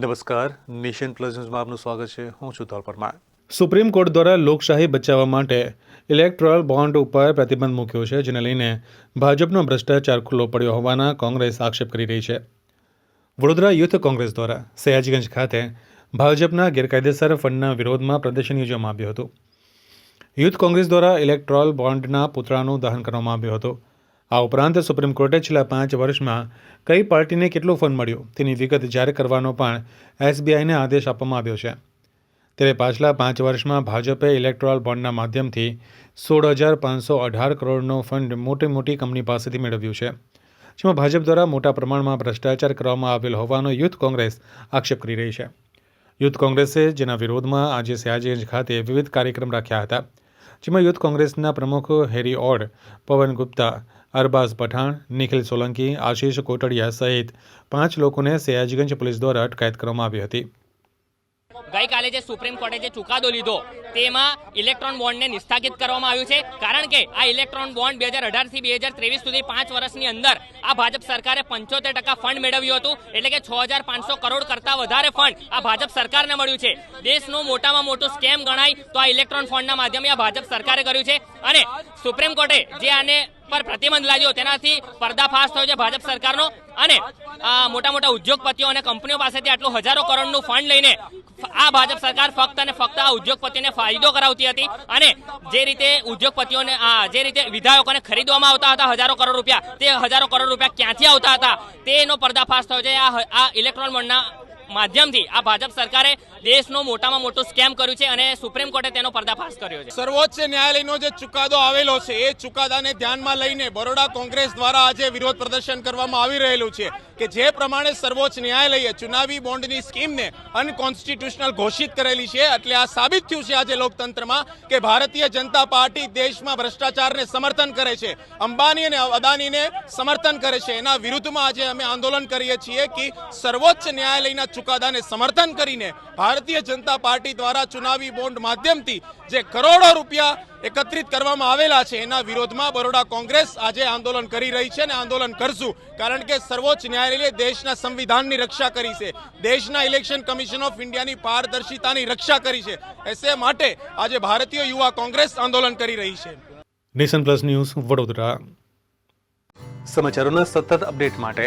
નમસ્કાર. Nation plus ન્યૂઝમાં આપનું સ્વાગત છે. હું છું ધોલ પરમાર. સુપ્રીમ કોર્ટ દ્વારા લોકશાહી બચાવવા માટે ઇલેક્ટ્રોલ બોન્ડ ઉપર પ્રતિબંધ મૂક્યો છે, જેને લઈને ભાજપનો ભ્રષ્ટાચાર ખુલ્લો પડ્યો હોવાના કોંગ્રેસ આક્ષેપ કરી રહી છે. વડોદરા યુથ કોંગ્રેસ દ્વારા સયાજીગંજ ખાતે ભાજપના ગેરકાયદેસર ફંડના વિરોધમાં પ્રદર્શન યોજવામાં આવ્યું હતું. યુથ કોંગ્રેસ દ્વારા ઇલેક્ટ્રોલ બોન્ડના પૂતળાનું દહન કરવામાં આવ્યું હતું. આ ઉપરાંત સુપ્રીમ કોર્ટે છેલ્લા પાંચ વર્ષમાં કઈ પાર્ટીને કેટલો ફંડ મળ્યો તેની વિગત જાહેર કરવાનો પણ એસબીઆઈને આદેશ આપવામાં આવ્યો છે. ત્યારે પાછલા પાંચ વર્ષમાં ભાજપે ઇલેક્ટ્રોલ બોન્ડના માધ્યમથી સોળ હજાર પાંચસો અઢાર કરોડનો ફંડ મોટી મોટી કંપની પાસેથી મેળવ્યું છે, જેમાં ભાજપ દ્વારા મોટા પ્રમાણમાં ભ્રષ્ટાચાર કરવામાં આવેલ હોવાનો યુથ કોંગ્રેસ આક્ષેપ કરી રહી છે. યુથ કોંગ્રેસે જેના વિરોધમાં આજે સયાજીગંજ ખાતે વિવિધ કાર્યક્રમ રાખ્યા હતા. જેમાં યુથ કોંગ્રેસના પ્રમુખ હેરી ઓડ પવન ગુપ્તા, અરબાઝ પઠાણ, નિખિલ સોલંકી, આશીષ કોટડિયા સહિત પાંચ લોકોને સયાજીગંજ પોલીસ દ્વારા અટકાયત કરવામાં આવી હતી. ગઈકાલે જે સુપ્રીમ કોર્ટે જે ચુકાદો લીધો, તેમાં ઇલેક્ટ્રોન બોન્ડને નિસ્થાપિત કરવામાં આવ્યું છે. કારણ કે આ ઇલેક્ટ્રોન બોન્ડ બે હજાર અઢારથી બે હજાર ત્રેવીસ સુધી પાંચ વર્ષની અંદર આ ભાજપ સરકારે પંચોતેર ટકા ફંડ મેળવ્યું હતું. એટલે કે છ હજાર પાંચસો કરોડ કરતાં વધારે ફંડ આ ભાજપ સરકારને મળ્યું છે. દેશનું મોટામાં મોટું સ્કેમ ગણાય તો આ ઇલેક્ટ્રોન ફંડના માધ્યમે આ ભાજપ સરકારે કર્યું છે. અને સુપ્રીમ કોર્ટે જે આને પર પ્રતિબંધ લાગ્યો, તેનાથી પર્દાફાશ થયો છે ભાજપ સરકારનો. અને મોટા મોટા ઉદ્યોગપતિઓ અને કંપનીઓ પાસેથી આટલું હજારો કરોડનું ફંડ લઈને આ ભાજપ સરકાર ફક્ત અને ફક્ત આ ઉદ્યોગપતિઓને ફાયદો કરાવતી હતી અને જે રીતે ઉદ્યોગપતિઓને જે રીતે વિધાયકોને ખરીદવામાં આવતા હતા હજારો કરોડ રૂપિયા, તે હજારો કરોડ રૂપિયા ક્યાંથી આવતા હતા? તેનો પર્દાફાશ થયો છે. આ ઇલેક્ટ્રોન બોન્ડના માધ્યમથી આ ભાજપ સરકારે દેશનો મોટામાં મોટો સ્કેમ કર્યું છે અને સુપ્રીમ કોર્ટે તેનો પર્દાફાશ કર્યો છે. સર્વોચ્ચ ન્યાયાલયનો જે ચુકાદો આવેલો છે, એ ચુકાદાને ધ્યાનમાં લઈને બરોડા કોંગ્રેસ દ્વારા આજે વિરોધ પ્રદર્શન કરવામાં આવી રહેલું છે કે જે પ્રમાણે સર્વોચ્ચ ન્યાયાલયે ચુનાવી બોન્ડની સ્કીમને અનકોન્સ્ટિટ્યુશનલ ઘોષિત કરેલી છે, એટલે આ સાબિત થયું છે આજે લોકતંત્રમાં કે ભારતીય જનતા પાર્ટી દેશમાં ભ્રષ્ટાચારને સમર્થન કરે છે, અંબાની અને અદાનીને સમર્થન કરે છે. એના વિરુદ્ધમાં આજે અમે આંદોલન કરીએ છીએ કે સર્વોચ્ચ ન્યાયાલયના ચુકાદાને સમર્થન કરીને ભારતીય જનતા પાર્ટી દ્વારા ચુનાવી બોન્ડ માધ્યમથી જે કરોડો રૂપિયા એકત્રિત કરવામાં આવેલા છે એના વિરોધમાં બરોડા કોંગ્રેસ આજે આંદોલન કરી રહી છે અને આંદોલન કરશું. કારણ કે સર્વોચ્ચ ન્યાયાલયે દેશના સંવિધાનની રક્ષા કરી છે. દેશના ઇલેક્શન કમિશન ઓફ ઇન્ડિયાની પારદર્શિતાની રક્ષા કરી છે. એસે માટે આજે ભારતીય યુવા કોંગ્રેસ આંદોલન કરી રહી છે. Nation plus news Vadodara. સમાચારોના સતત અપડેટ માટે